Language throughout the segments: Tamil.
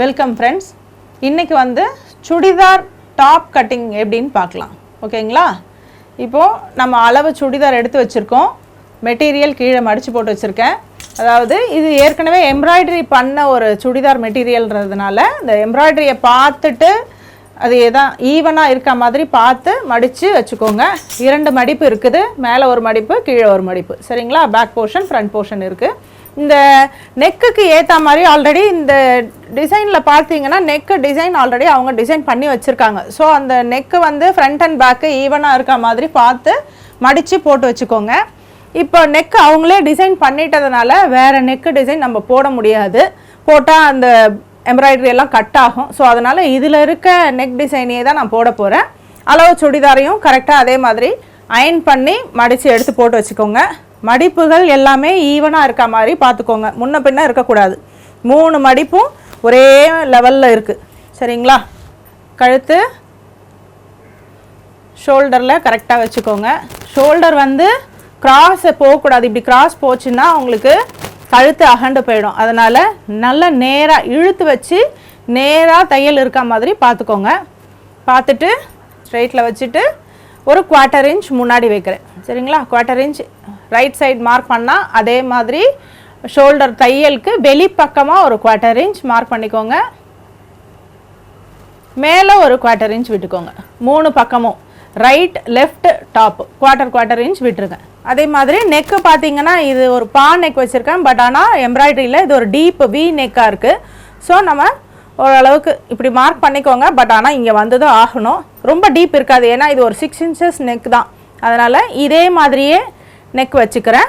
வெல்கம் ஃப்ரெண்ட்ஸ் இன்றைக்கி வந்து சுடிதார் டாப் கட்டிங் எப்படின்னு பார்க்கலாம். ஓகேங்களா? இப்போது நம்ம அளவு சுடிதார் எடுத்து வச்சுருக்கோம். மெட்டீரியல் கீழே மடித்து போட்டு வச்சுருக்கேன். அதாவது இது ஏற்கனவே எம்ப்ராய்டரி பண்ண ஒரு சுடிதார் மெட்டீரியல்ன்றதுனால இந்த எம்ப்ராய்டரியை பார்த்துட்டு அது எதான் ஈவனாக இருக்க மாதிரி பார்த்து மடித்து வச்சுக்கோங்க. இரண்டு மடிப்பு இருக்குது. மேலே ஒரு மடிப்பு கீழே ஒரு மடிப்பு. சரிங்களா? பேக் போர்ஷன் ஃப்ரண்ட் போர்ஷன் இருக்குது இந்த நெக்குக்கு ஏற்ற மாதிரி ஆல்ரெடி இந்த டிசைனில் பார்த்தீங்கன்னா நெக்கு டிசைன் ஆல்ரெடி அவங்க டிசைன் பண்ணி வச்சுருக்காங்க. ஸோ அந்த நெக்கு வந்து ஃப்ரண்ட் அண்ட் பேக்கு ஈவனாக இருக்க மாதிரி பார்த்து மடித்து போட்டு வச்சுக்கோங்க. இப்போ நெக்கு அவங்களே டிசைன் பண்ணிட்டதுனால வேறு நெக்கு டிசைன் நம்ம போட முடியாது. போட்டால் அந்த எம்ப்ராய்டரி எல்லாம் கட் ஆகும். ஸோ அதனால் இதில் இருக்க நெக் டிசைனையே தான் நான் போட போகிறேன் அளவு சுடிதாரையும் கரெக்டாக அதே மாதிரி அயன் பண்ணி மடித்து எடுத்து போட்டு வச்சுக்கோங்க. மடிப்புகள் எல்லாமே ஈவனாக இருக்க மாதிரி பார்த்துக்கோங்க. முன்ன பின்ன இருக்கக்கூடாது. மூணு மடிப்பும் ஒரே லெவலில் இருக்குது சரிங்களா? கழுத்து ஷோல்டரில் கரெக்டாக வச்சுக்கோங்க. ஷோல்டர் வந்து கிராஸை போகக்கூடாது. இப்படி கிராஸ் போச்சுன்னா உங்களுக்கு கழுத்து அகண்டு போயிடும். அதனால் நல்லா நேராக இழுத்து வச்சு நேராக தையல் இருக்க மாதிரி பார்த்துக்கோங்க. பார்த்துட்டு ஸ்ட்ரைட்டில் வச்சுட்டு ஒரு குவார்ட்டர் இன்ச் முன்னாடி வைக்கிறேன். சரிங்களா? Quarter inch right side mark பண்ணால் அதே மாதிரி ஷோல்டர் தையலுக்கு வெளிப்பக்கமாக ஒரு குவார்ட்டர் இன்ச் மார்க் பண்ணிக்கோங்க. மேலே ஒரு குவார்ட்டர் இன்ச் விட்டுக்கோங்க. மூணு பக்கமும் right left top quarter quarter inch விட்டுருங்க. அதே மாதிரி நெக்கு பார்த்தீங்கன்னா இது ஒரு பா நெக் வச்சுருக்கேன் பட் ஆனால் எம்ப்ராய்டரியில் இது ஒரு டீப் வி நெக்காக இருக்குது ஸோ நம்ம ஓரளவுக்கு இப்படி மார்க் பண்ணிக்கோங்க பட் ஆனால் இங்கே வந்ததும் ஆகணும். ரொம்ப டீப் இருக்காது ஏன்னா இது ஒரு சிக்ஸ் இன்ச்சஸ் நெக் தான். அதனால் இதே மாதிரியே நெக் வச்சுக்கிறேன்.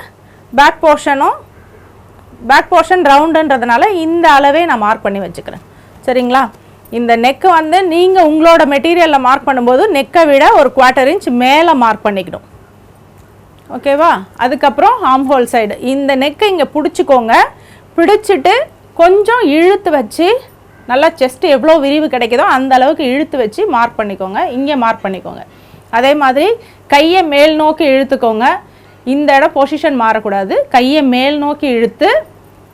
பேக் போர்ஷனும் பேக் போர்ஷன் ரவுண்டுன்றதுனால இந்த அளவே நான் மார்க் பண்ணி வச்சுக்கிறேன். சரிங்களா? இந்த நெக்கு வந்து நீங்கள் உங்களோட மெட்டீரியலில் மார்க் பண்ணும்போது நெக்கை விட ஒரு குவார்ட்டர் இன்ச் மேலே மார்க் பண்ணிக்கணும். ஓகேவா? அதுக்கப்புறம் ஆம் ஹோல் சைடு இந்த நெக்கை இங்கே பிடிச்சிக்கோங்க. பிடிச்சிட்டு கொஞ்சம் இழுத்து வச்சு நல்லா செஸ்ட் எவ்வளோ விரிவு கிடைக்குதோ அந்த அளவுக்கு இழுத்து வச்சு மார்க் பண்ணிக்கோங்க. இங்கே மார்க் பண்ணிக்கோங்க. அதே மாதிரி கையை மேல் நோக்கி இழுத்துக்கோங்க. இந்த இடம் பொசிஷன் மாறக்கூடாது. கையை மேல் நோக்கி இழுத்து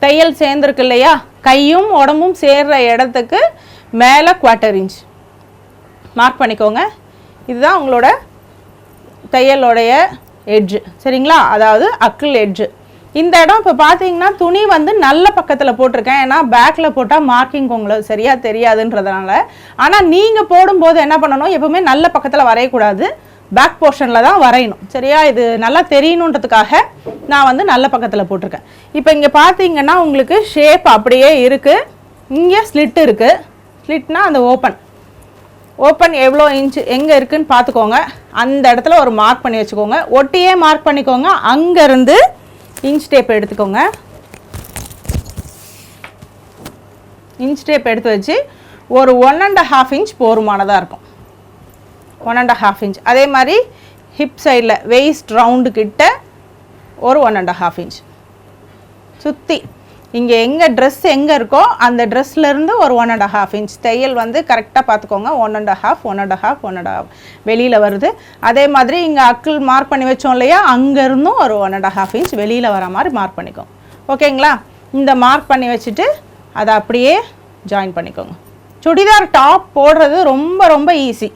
தையல் சேர்ந்துருக்கு இல்லையா? கையும் உடம்பும் சேர்ற இடத்துக்கு மேலே குவார்ட்டர் இன்ச் மார்க் பண்ணிக்கோங்க. இதுதான் உங்களோட தையலோடைய எட்ஜு சரிங்களா? அதாவது அக்கிள் எட்ஜு இந்த இடம் இப்போ பார்த்தீங்கன்னா துணி வந்து நல்ல பக்கத்தில் போட்டிருக்கேன். ஏன்னா பேக்கில் போட்டால் மார்க்கிங் உங்களுக்கு சரியாக தெரியாதுன்றதுனால. ஆனால் நீங்கள் போடும்போது என்ன பண்ணணும்? எப்பவுமே நல்ல பக்கத்தில் வரையக்கூடாது. பேக் போர்ஷனில் தான் வரையணும். சரியா? இது நல்லா தெரியணுன்றதுக்காக நான் வந்து நல்ல பக்கத்தில் போட்டிருக்கேன். இப்போ இங்கே பார்த்தீங்கன்னா உங்களுக்கு ஷேப் அப்படியே இருக்குது இங்கே ஸ்லிட் இருக்குது ஸ்லிட்னா அந்த ஓப்பன் ஓப்பன் எவ்வளோ இன்ச் எங்கே இருக்குதுன்னு பார்த்துக்கோங்க. அந்த இடத்துல ஒரு மார்க் பண்ணி வச்சுக்கோங்க. ஒட்டியே மார்க் பண்ணிக்கோங்க. அங்கேருந்து இன்ச் டேப் எடுத்துக்கோங்க. இன்ச் டேப் எடுத்து வச்சு ஒரு ஒன் அண்ட் ஹாஃப் இன்ச் போருமானதாக இருக்கும். ஒன் அண்ட் ஹாஃப் இன்ச் அதே மாதிரி ஹிப் சைடில் வெயிஸ்ட் ரவுண்டு கிட்ட ஒரு ஒன் அண்ட் ஹாஃப் இன்ச் சுற்றி இங்கே எங்கே ட்ரெஸ் எங்கே இருக்கோ அந்த ட்ரெஸ்லேருந்து ஒரு ஒன் அண்ட் ஹாஃப் இன்ச் தையல் வந்து கரெக்டாக பார்த்துக்கோங்க one and half one and half one and half வெளியில் வருது. அதே மாதிரி இங்கே அக்கிள் மார்க் பண்ணி வச்சோம் இல்லையா? அங்கேருந்தும் ஒரு ஒன் அண்ட் ஹாஃப் இன்ச் வெளியில் வர மாதிரி மார்க் பண்ணிக்கோங்க. ஓகேங்களா? இந்த மார்க் பண்ணி வச்சுட்டு அதை அப்படியே ஜாயின் பண்ணிக்கோங்க. சுடிதார் டாப் போடுறது ரொம்ப ரொம்ப ஈஸி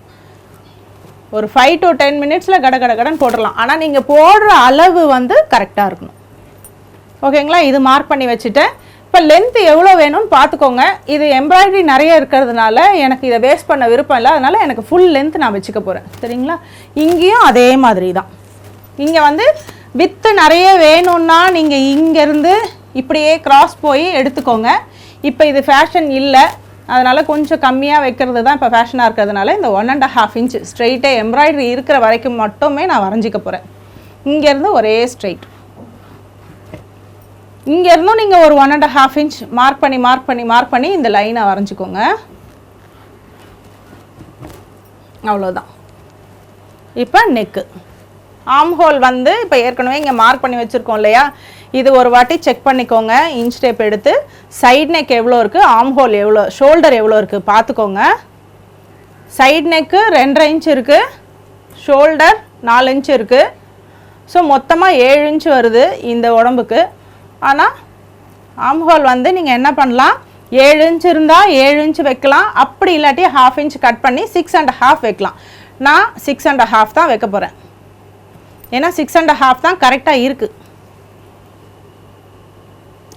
ஒரு ஃபைவ் டு டென் மினிட்ஸில் கட கட கடன் போட்டுடலாம். ஆனால் நீங்கள் போடுற அளவு வந்து கரெக்டாக இருக்கணும். ஓகேங்களா? இது மார்க் பண்ணி வச்சுட்டேன். இப்போ லென்த்து எவ்வளோ வேணும்னு பார்த்துக்கோங்க. இது எம்ப்ராய்டரி நிறைய இருக்கிறதுனால எனக்கு இதை வேஸ்ட் பண்ண விருப்பம் இல்லை. அதனால் எனக்கு ஃபுல் லென்த் நான் வச்சுக்க போகிறேன் சரிங்களா? இங்கேயும் அதே மாதிரி தான். இங்கே வந்து வித்து நிறைய வேணும்னா நீங்கள் இங்கேருந்து இப்படியே கிராஸ் போய் எடுத்துக்கோங்க. இப்போ இது ஃபேஷன் இல்லை. அதனால் கொஞ்சம் கம்மியாக வைக்கிறது தான் இப்போ ஃபேஷனாக இருக்கிறதுனால இந்த ஒன் அண்ட் ஹாஃப் இன்ச் ஸ்ட்ரைட்டே எம்ப்ராய்டரி இருக்கிற வரைக்கும் மட்டுமே நான் வரைஞ்சிக்க போகிறேன் இங்கேருந்து ஒரே ஸ்ட்ரெயிட் இங்கேருந்தும் நீங்கள் ஒரு one and half inch mark பண்ணி மார்க் பண்ணி மார்க் பண்ணி இந்த லைனை வரைஞ்சிக்கோங்க. அவ்வளோதான் இப்போ நெக்கு ஆம் ஹோல் வந்து இப்போ ஏற்கனவே இங்கே மார்க் பண்ணி வச்சுருக்கோம் இல்லையா? இது ஒரு வாட்டி செக் பண்ணிக்கோங்க. இன்ச் டேப் எடுத்து சைட் நெக் எவ்வளோ இருக்குது ஆம் ஹோல் எவ்வளோ ஷோல்டர் எவ்வளோ இருக்குது பார்த்துக்கோங்க. சைட் நெக்கு ரெண்டரை இன்ச் இருக்குது ஷோல்டர் நாலு இன்ச் இருக்குது ஸோ மொத்தமாக ஏழு இன்ச் வருது இந்த உடம்புக்கு. ஆனால் ஆம்ஹோல் வந்து நீங்கள் என்ன பண்ணலாம்? ஏழு இன்ச் இருந்தால் ஏழு இன்ச் வைக்கலாம். அப்படி இல்லாட்டி ஹாஃப் இன்ச் கட் பண்ணி சிக்ஸ் அண்ட் ஹாஃப் வைக்கலாம். நான் சிக்ஸ் அண்ட் ஹாஃப் தான் வைக்க போகிறேன் ஏன்னா சிக்ஸ் அண்ட் ஹாஃப் தான் கரெக்டாக இருக்குது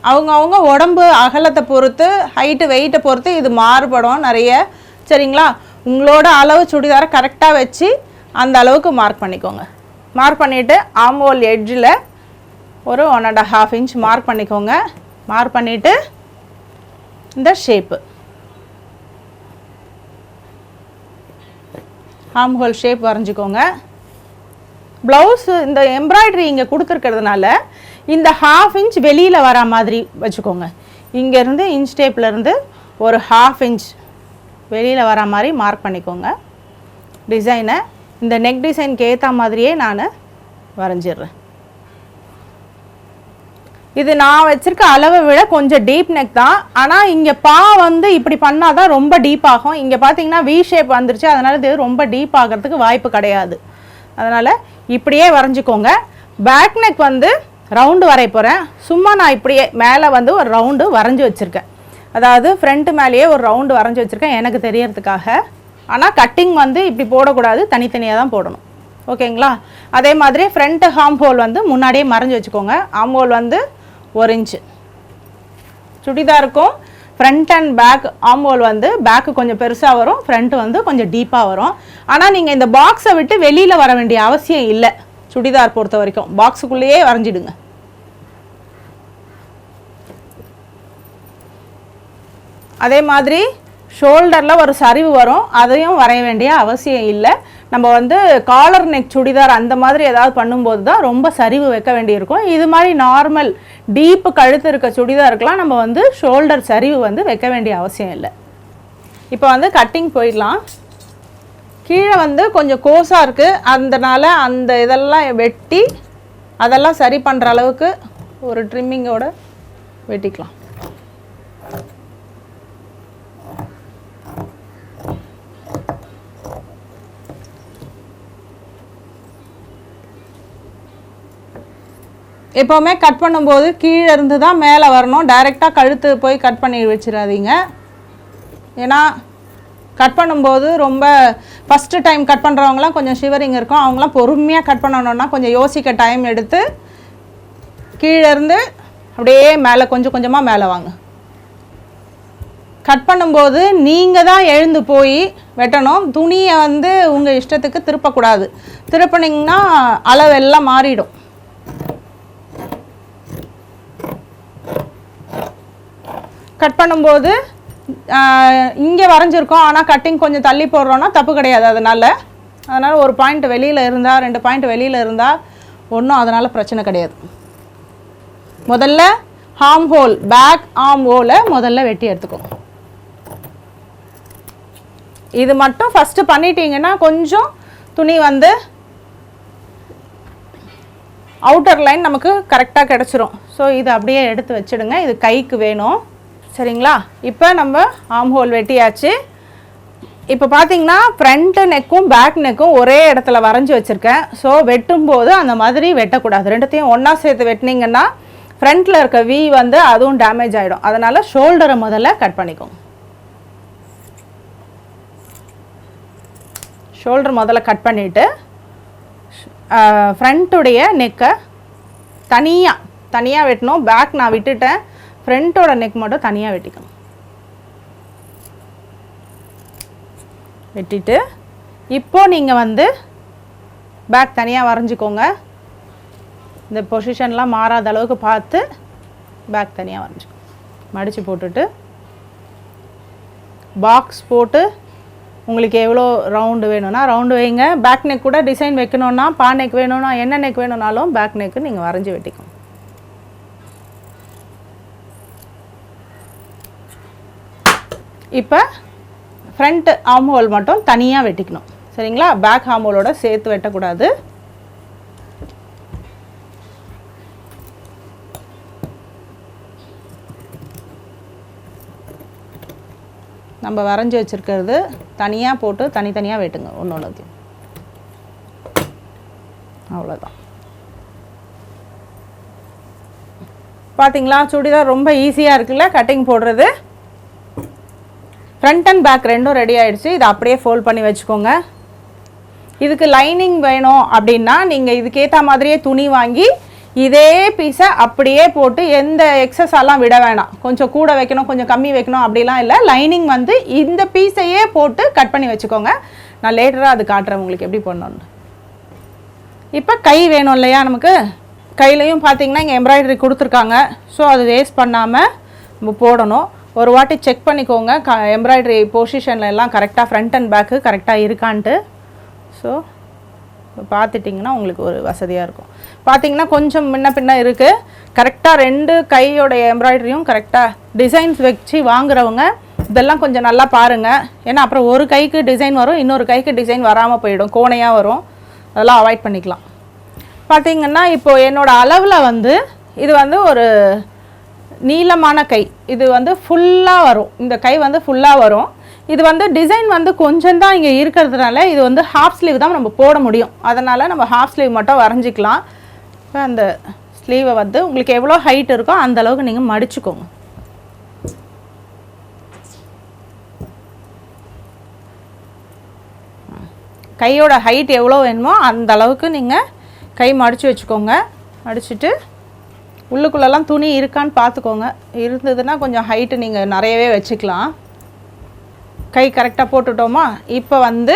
அவங்க அவங்க உடம்பு அகலத்தை பொறுத்து ஹைட்டு வெயிட்டை பொறுத்து இது மாறுபடும் நிறைய. சரிங்களா? உங்களோட அளவு சுடிதாரை கரெக்டாக வச்சு அந்த அளவுக்கு மார்க் பண்ணிக்கோங்க. மார்க் பண்ணிவிட்டு ஆம்போல் எட்ஜில் ஒரு one and half inch mark பண்ணிக்கோங்க. மார்க் பண்ணிவிட்டு இந்த ஷேப்பு ஆம் ஹோல் ஷேப் வரைஞ்சிக்கோங்க. ப்ளவுஸ் இந்த எம்ப்ராய்டரி இங்கே கொடுத்துருக்கிறதுனால இந்த ஹாஃப் இன்ச் வெளியில் வர மாதிரி வச்சுக்கோங்க. இங்கேருந்து இன்ச் டேப்லேருந்து ஒரு ஹாஃப் இன்ச் வெளியில் வர மாதிரி மார்க் பண்ணிக்கோங்க. டிசைனை இந்த நெக் டிசைனுக்கு ஏற்ற மாதிரியே நான் வரைஞ்சிடுறேன். இது நான் வச்சிருக்க அளவை விட கொஞ்சம் டீப் நெக் தான். ஆனால் இங்கே பா வந்து இப்படி பண்ணால் தான் ரொம்ப டீப் ஆகும். இங்கே பார்த்தீங்கன்னா வி ஷேப் வந்துருச்சு. அதனால் இது ரொம்ப டீப் ஆகிறதுக்கு வாய்ப்பு கிடையாது. அதனால் இப்படியே வரைஞ்சிக்கோங்க. பேக் நெக் வந்து ரவுண்டு வரைய போகிறேன் சும்மா நான் இப்படியே மேலே வந்து ஒரு ரவுண்டு வரைஞ்சி வச்சுருக்கேன். அதாவது ஃப்ரண்ட்டு மேலேயே ஒரு ரவுண்டு வரைஞ்சி வச்சுருக்கேன் எனக்கு தெரியறதுக்காக. ஆனால் கட்டிங் வந்து இப்படி போடக்கூடாது. தனித்தனியாக தான் போடணும். ஓகேங்களா அதே மாதிரி ஃப்ரண்ட்டு ஹாம் ஹோல் வந்து முன்னாடியே மறைஞ்சு வச்சுக்கோங்க. ஹாம் ஹோல் வந்து ஒரு இன்ச்சு சுடிதாருக்கும் ஃப்ரண்ட் அண்ட் பேக் ஆம்போல் வந்து பேக்கு கொஞ்சம் பெருசாக வரும் ஃப்ரண்ட் வந்து கொஞ்சம் டீப்பாக வரும். ஆனால் நீங்கள் இந்த பாக்ஸை விட்டு வெளியில் வர வேண்டிய அவசியம் இல்லை. சுடிதார் பொறுத்த வரைக்கும். பாக்ஸுக்குள்ளேயே வரைஞ்சிடுங்க. அதே மாதிரி ஷோல்டரில் ஒரு சரிவு வரும். அதையும் வரைய வேண்டிய அவசியம் இல்லை. நம்ம வந்து காலர் நெக் சுடிதார் அந்த மாதிரி ஏதாவது பண்ணும்போது தான் ரொம்ப சரிவு வைக்க வேண்டியிருக்கும். இது மாதிரி நார்மல் டீப்பு கழுத்து இருக்க சுடிதாருக்கெலாம் நம்ம வந்து ஷோல்டர் சரிவு வந்து வைக்க வேண்டிய அவசியம் இல்லை. இப்போ வந்து கட்டிங் போயிடலாம். கீழே வந்து கொஞ்சம் கோஸாக இருக்குது அதனால் அந்த இதெல்லாம் வெட்டி அதெல்லாம் சரி பண்ணுற அளவுக்கு ஒரு ட்ரிம்மிங்கோட வெட்டிக்கலாம். எப்போவுமே கட் பண்ணும்போது கீழே இருந்து தான் மேலே வரணும். டைரெக்டாக கழுத்து போய் கட் பண்ணி வச்சிடாதீங்க. ஏன்னா கட் பண்ணும்போது ரொம்ப ஃபஸ்ட்டு டைம் கட் பண்ணுறவங்களாம் கொஞ்சம் ஷிவரிங் இருக்கும். அவங்களாம் பொறுமையாக கட் பண்ணணுன்னா கொஞ்சம் யோசிக்க டைம் எடுத்து கீழே இருந்து அப்படியே மேலே கொஞ்சம் கொஞ்சமாக மேலே வாங்க. கட் பண்ணும்போது நீங்கள் தான் எழுந்து போய் வெட்டணும். துணியை வந்து உங்கள் இஷ்டத்துக்கு திருப்பக்கூடாது. திருப்பினீங்கன்னா அளவெல்லாம் மாறிடும். கட் பண்ணும்போது இங்கே வரைஞ்சிருக்கோம் ஆனால் கட்டிங் கொஞ்சம் தள்ளி போடுறோன்னா தப்பு கிடையாது அதனால் அதனால் ஒரு பாயிண்ட் வெளியில் இருந்தால் ரெண்டு பாயிண்ட் வெளியில் இருந்தால் ஒன்றும் அதனால் பிரச்சனை கிடையாது. முதல்ல ஹார்ம் ஹோல் பேக் ஆம் ஹோலை முதல்ல வெட்டி எடுத்துக்கோங்க இது மட்டும் ஃபஸ்ட்டு பண்ணிட்டீங்கன்னா கொஞ்சம் துணி வந்து அவுட்டர் லைன் நமக்கு கரெக்டாக கிடச்சிரும். ஸோ இது அப்படியே எடுத்து வச்சிடுங்க. இது கைக்கு வேணும். சரிங்களா? இப்போ நம்ம ஆம் ஹோல் வெட்டியாச்சு. இப்போ பார்த்தீங்கன்னா ஃப்ரண்ட்டு நெக்கும் பேக் நெக்கும் ஒரே இடத்துல வரைஞ்சி வச்சுருக்கேன். ஸோ வெட்டும்போது அந்த மாதிரி வெட்டக்கூடாது. ரெண்டுத்தையும் ஒன்றா சேர்த்து வெட்டினீங்கன்னா ஃப்ரண்ட்டில் இருக்க வி வந்து அதுவும் டேமேஜ் ஆகிடும் அதனால் ஷோல்டரை முதல்ல கட் பண்ணிக்கோங்க. ஷோல்டர் முதல்ல கட் பண்ணிவிட்டு ஃப்ரண்ட்டுடைய நெக்கை தனியாக தனியாக வெட்டணும். பேக் நான் விட்டுட்டேன். ஃப்ரண்ட்டோட நெக் மட்டும் தனியாக வெட்டிக்கணும். வெட்டிட்டு இப்போது நீங்கள் வந்து பேக் தனியாக வரைஞ்சிக்கோங்க. இந்த பொசிஷன்லாம் மாறாத அளவுக்கு பார்த்து பேக் தனியாக வரைஞ்சிக்கோங்க. மடித்து போட்டுட்டு பாக்ஸ் போட்டு உங்களுக்கு எவ்வளோ ரவுண்டு வேணும்னா ரவுண்டு வைங்க. பேக் நெக் கூட டிசைன் வைக்கணுன்னா பா நெக் வேணும்னா என்ன நெக் வேணும்னாலும் பேக் நெக்கு நீங்கள் வரைஞ்சி வெட்டிக்கணும் இப்போ ஃப்ரண்ட் ஆம்ஹோல் மட்டும் தனியாக வெட்டிக்கணும். சரிங்களா? பேக் ஆம் சேர்த்து வெட்டக்கூடாது. நம்ம வரைஞ்சி வச்சுருக்கிறது தனியாக போட்டு தனித்தனியாக வெட்டுங்க ஒன்று ஒன்றுத்தையும் அவ்வளோதான் பார்த்தீங்களா சுடிதார் ரொம்ப ஈஸியாக இருக்குல்ல கட்டிங் போடுறது? ஃப்ரண்ட் அண்ட் பேக் ரெண்டும் ரெடி ஆகிடுச்சு இதை அப்படியே ஃபோல்ட் பண்ணி வச்சுக்கோங்க. இதுக்கு லைனிங் வேணும் அப்படின்னா நீங்கள் இதுக்கேற்ற மாதிரியே துணி வாங்கி இதே பீஸை அப்படியே போட்டு எந்த எக்ஸஸெல்லாம் விட வேணாம். கொஞ்சம் கூட வைக்கணும் கொஞ்சம் கம்மி வைக்கணும் அப்படிலாம் இல்லை. லைனிங் வந்து இந்த பீஸையே போட்டு கட் பண்ணி வச்சுக்கோங்க. நான் லேட்டராக அது காட்டுறேன் உங்களுக்கு எப்படி பண்ணணும்னு இப்போ கை வேணும் இல்லையா நமக்கு? கையிலையும் பார்த்தீங்கன்னா இங்கே எம்ப்ராய்டரி கொடுத்துருக்காங்க. ஸோ அது வேஸ்ட் பண்ணாமல் நம்ம போடணும். ஒரு வாட்டி செக் பண்ணிக்கோங்க. க எம்ப்ராய்டரி பொசிஷனில் எல்லாம் கரெக்டாக ஃப்ரண்ட் அண்ட் பேக்கு கரெக்டாக இருக்கான்ட்டு. ஸோ பார்த்துட்டிங்கன்னா உங்களுக்கு ஒரு வசதியாக இருக்கும். பார்த்தீங்கன்னா கொஞ்சம் முன்ன பின்ன இருக்குது கரெக்டாக ரெண்டு கையோடைய எம்ப்ராய்டரியும் கரெக்டாக டிசைன்ஸ் வச்சு வாங்குறவங்க இதெல்லாம் கொஞ்சம் நல்லா பாருங்கள் ஏன்னா அப்புறம் ஒரு கைக்கு டிசைன் வரும் இன்னொரு கைக்கு டிசைன் வராமல் போயிடும். கோணையாக வரும். அதெல்லாம் அவாய்ட் பண்ணிக்கலாம். பார்த்தீங்கன்னா இப்போது என்னோடய அளவில் வந்து இது வந்து ஒரு நீளமான கை. இது வந்து ஃபுல்லாக வரும். இந்த கை வந்து ஃபுல்லாக வரும். இது வந்து டிசைன் வந்து கொஞ்சம் தான் இங்கே இருக்கிறதுனால இது வந்து ஹாஃப் ஸ்லீவ் தான் நம்ம போட முடியும். அதனால் நம்ம ஹாஃப் ஸ்லீவ் மட்டும் வரைஞ்சிக்கலாம். இப்போ அந்த ஸ்லீவை வந்து உங்களுக்கு எவ்வளோ ஹைட் இருக்கோ அந்த அளவுக்கு நீங்கள் மடிச்சுக்கோங்க. கையோட ஹைட் எவ்வளோ வேணுமோ அந்த அளவுக்கு நீங்கள் கை மடித்து வச்சுக்கோங்க. மடிச்சுட்டு உள்ளுக்குள்ளெல்லாம் துணி இருக்கான்னு பார்த்துக்கோங்க. இருந்ததுன்னா கொஞ்சம் ஹைட்டு நீங்கள் நிறையவே வச்சுக்கலாம். கை கரெக்டாக போட்டுட்டோமா? இப்போ வந்து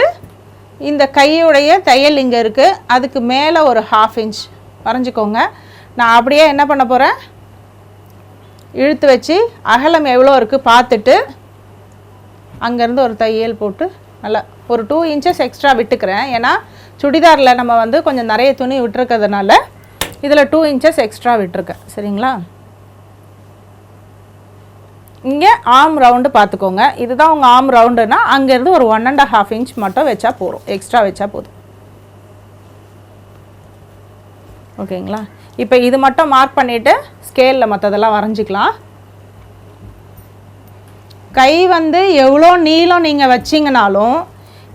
இந்த கையுடைய தையல் இங்கே இருக்குது அதுக்கு மேலே ஒரு ஹாஃப் இன்ச் வரைஞ்சிக்கோங்க. நான் அப்படியே என்ன பண்ண போகிறேன் இழுத்து வச்சு அகலம் எவ்வளோ இருக்குது பார்த்துட்டு அங்கேருந்து ஒரு தையல் போட்டு நல்லா ஒரு டூ இன்ச்சஸ் எக்ஸ்ட்ரா விட்டுக்கிறேன். ஏன்னா சுடிதாரில் நம்ம வந்து கொஞ்சம் நிறைய துணி விட்டுருக்கிறதுனால இதில் டூ இன்ச்சஸ் எக்ஸ்ட்ரா விட்டுருக்கேன். சரிங்களா? இங்கே ஆம் ரவுண்டு பார்த்துக்கோங்க. இதுதான் உங்கள் ஆம் ரவுண்டுனா அங்கேருந்து ஒரு ஒன் அண்ட் ஹாஃப் இன்ச் மட்டும் வச்சா போதும். எக்ஸ்ட்ரா வச்சா போதும். ஓகேங்களா? இப்போ இது மட்டும் மார்க் பண்ணிவிட்டு ஸ்கேலில் மற்றதெல்லாம் வரைஞ்சிக்கலாம். கை வந்து எவ்வளோ நீளம் நீங்கள் வச்சிங்கனாலும்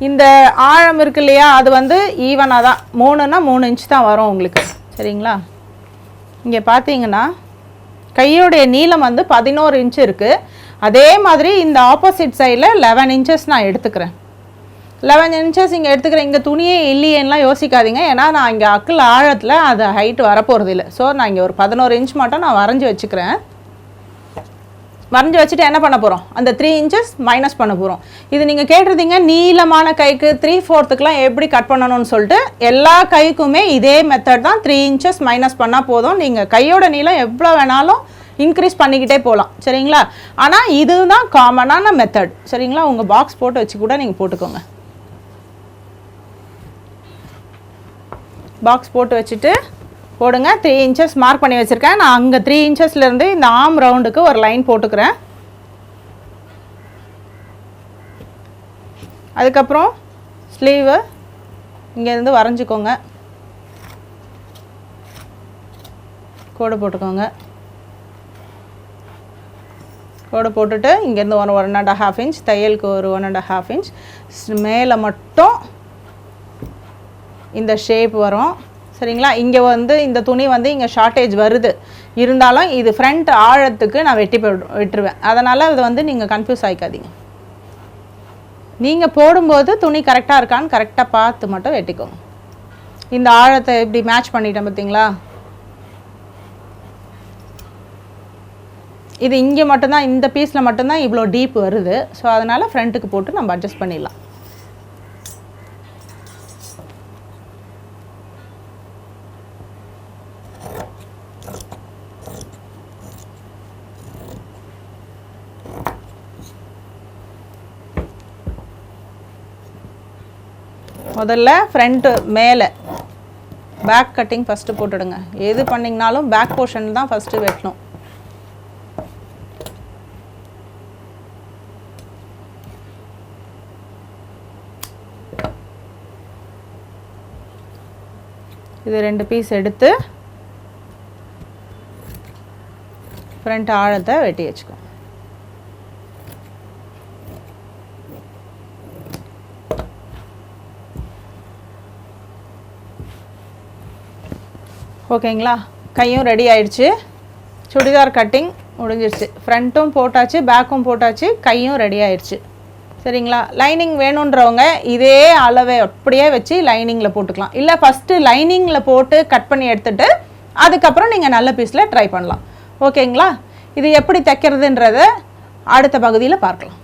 இந்த ஆழம் இருக்கு இல்லையா அது வந்து ஈவனாக தான். மூணுன்னா மூணு இன்ச் தான் வரும் உங்களுக்கு. சரிங்களா? இங்கே பார்த்தீங்கன்னா கையுடைய நீளம் வந்து பதினோரு இன்ச் இருக்குது அதே மாதிரி இந்த ஆப்போசிட் சைடில் லெவன் இன்ச்சஸ் நான் எடுத்துக்கிறேன். லெவன் இன்ச்சஸ் இங்கே எடுத்துக்கிறேன். இங்கே துணியே இல்லையேலாம் யோசிக்காதீங்க. ஏன்னா நான் இங்கே அக்கில் ஆழத்தில் அது ஹைட் வரப்போகிறது இல்லை ஸோ நான் இங்கே ஒரு பதினோரு இன்ச் மட்டும் நான் வரைஞ்சி வச்சுக்கிறேன். வரைஞ்சி வச்சுட்டு என்ன பண்ண போகிறோம் அந்த த்ரீ இன்ச்சஸ் மைனஸ் பண்ண போகிறோம் இது நீங்கள் கேட்டிருந்தீங்க நீளமான கைக்கு த்ரீ ஃபோர்த்துக்கெலாம் எப்படி கட் பண்ணணும்னு சொல்லிட்டு எல்லா கைக்குமே இதே மெத்தட் தான் த்ரீ இன்ச்சஸ் மைனஸ் பண்ணால் போதும். நீங்கள் கையோட நீளம் எவ்வளோ வேணாலும் இன்க்ரீஸ் பண்ணிக்கிட்டே போகலாம். சரிங்களா? ஆனால் இதுதான் காமனான மெத்தட் சரிங்களா? உங்கள் பாக்ஸ் போட்டு வச்சு கூட நீங்கள் போட்டுக்கோங்க. பாக்ஸ் போட்டு வச்சுட்டு போடுங்க. த்ரீ இன்ச்சஸ் மார்க் பண்ணி வச்சுருக்கேன். நான் அங்கே த்ரீ இன்ச்சஸ்லேருந்து இந்த ஆம் ரவுண்டுக்கு ஒரு லைன் போட்டுக்கிறேன். அதுக்கப்புறம் ஸ்லீவு இங்கேருந்து வரைஞ்சிக்கோங்க. கோடு போட்டுக்கோங்க. கோடு போட்டுட்டு இங்கேருந்து one one and half inch தையலுக்கு ஒரு ஒன் அண்ட் ஹாஃப் இன்ச் மேலே மட்டும் இந்த ஷேப் வரும். சரிங்களா? இங்கே வந்து இந்த துணி வந்து இங்கே ஷார்ட்டேஜ் வருது. இருந்தாலும் இது ஃப்ரண்ட் ஆழத்துக்கு நான் வெட்டி போடு விட்டுருவேன். அதனால் இது வந்து நீங்கள் கன்ஃபியூஸ் ஆகிக்காதீங்க நீங்கள் போடும்போது துணி கரெக்டாக இருக்கான்னு கரெக்டாக பார்த்து மட்டும் வெட்டிக்கோங்க. இந்த ஆழத்தை இப்படி மேட்ச் பண்ணிட்டேன் பார்த்தீங்களா இது இங்கே மட்டும்தான் இந்த பீஸில் மட்டும்தான் இவ்வளோ டீப் வருது. ஸோ அதனால் ஃப்ரண்ட்டுக்கு போட்டு நம்ம அட்ஜஸ்ட் பண்ணிடலாம். முதல்ல ஃப்ரண்ட்டு மேலே. பேக் கட்டிங் ஃபஸ்ட்டு போட்டுடுங்க. எது பண்ணிங்கனாலும் பேக் போர்ஷன் தான் ஃபஸ்ட்டு வெட்டணும். இது ரெண்டு பீஸ் எடுத்து ஃப்ரண்ட் ஆழத்தை வெட்டி வச்சுக்கோங்க. ஓகேங்களா? கையும் ரெடி ஆயிடுச்சு. சுடிதார் கட்டிங் முடிஞ்சிருச்சு. ஃப்ரண்ட்டும் போட்டாச்சு பேக்கும் போட்டாச்சு கையும் ரெடி ஆயிடுச்சு. சரிங்களா? லைனிங் வேணுன்றவங்க இதே அளவை அப்படியே வச்சு லைனிங்கில் போட்டுக்கலாம். இல்லை ஃபஸ்ட்டு லைனிங்கில் போட்டு கட் பண்ணி எடுத்துட்டு அதுக்கப்புறம் நீங்கள் நல்ல பீஸில் ட்ரை பண்ணலாம். ஓகேங்களா? இது எப்படி தைக்கிறதுன்றத அடுத்த பகுதியில் பார்க்கலாம்.